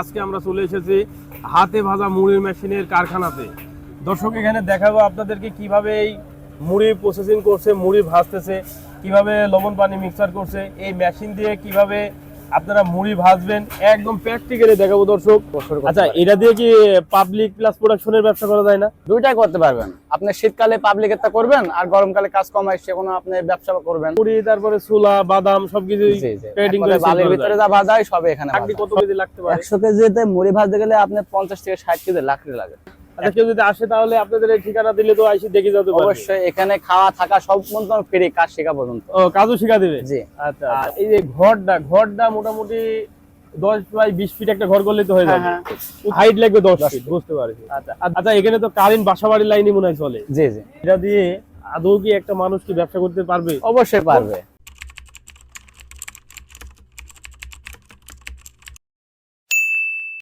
আজকে আমরা চলে এসেছি হাতে ভাজা মুড়ির মেশিনের কারখানাতে। দর্শক, এখানে দেখাবো আপনাদেরকে কীভাবে এই মুড়ি প্রসেসিং করছে, মুড়ি ভাজতেছে, কীভাবে লবণ পানি মিক্সার করছে, এই মেশিন দিয়ে কীভাবে আপনারা মুড়ি ভাজবেন একদম প্র্যাকটিক্যালি দেখাবো দর্শক। আচ্ছা এটা দিয়ে কি পাবলিক প্লাস প্রোডাকশনের ব্যবসা করা যায় না? দুইটাই করতে পারবেন। আপনি শীতকালে পাবলিকেরটা করবেন আর গরমকালে কাজ কম সে কোনো আপনি ব্যবসা করবেন। মুড়ি তারপরে ছোলা বাদাম সবকিছু। ট্রেডিং একবারে বালির ভিতরে যা বাজায় সবে এখানে চাকরি কত কেজি লাগতে পারে? একশো কেজিতে মুড়ি ভাজতে গেলে আপনার পঞ্চাশ থেকে ষাট কেজি লাকড়ি লাগে। আচ্ছা কেউ যদি আসে তাহলে আপনাদের এই ঠিকানা দিলে তো আইসি দেখে যেতে পারবে। অবশ্যই এখানে খাওয়া থাকা সব পর্যন্ত ফ্রি কাজ শেখা পর্যন্ত। ও কাজও শিখা দেবে? জি। আচ্ছা এই যে ঘরটা ঘরটা মোটামুটি দশ বাই বিশ ফিট একটা ঘর করলে তো হয়ে যাবে। হ্যাঁ, হাইট লাগবে দশ ফিট বুঝতে পারছি। আচ্ছা আচ্ছা। এখানে তো কারেন্ট লাইনই মনে হয় চলে। জি জি। এটা দিয়ে আদৌ কি একটা মানুষ কি ব্যবসা করতে পারবে? অবশ্যই পারবে।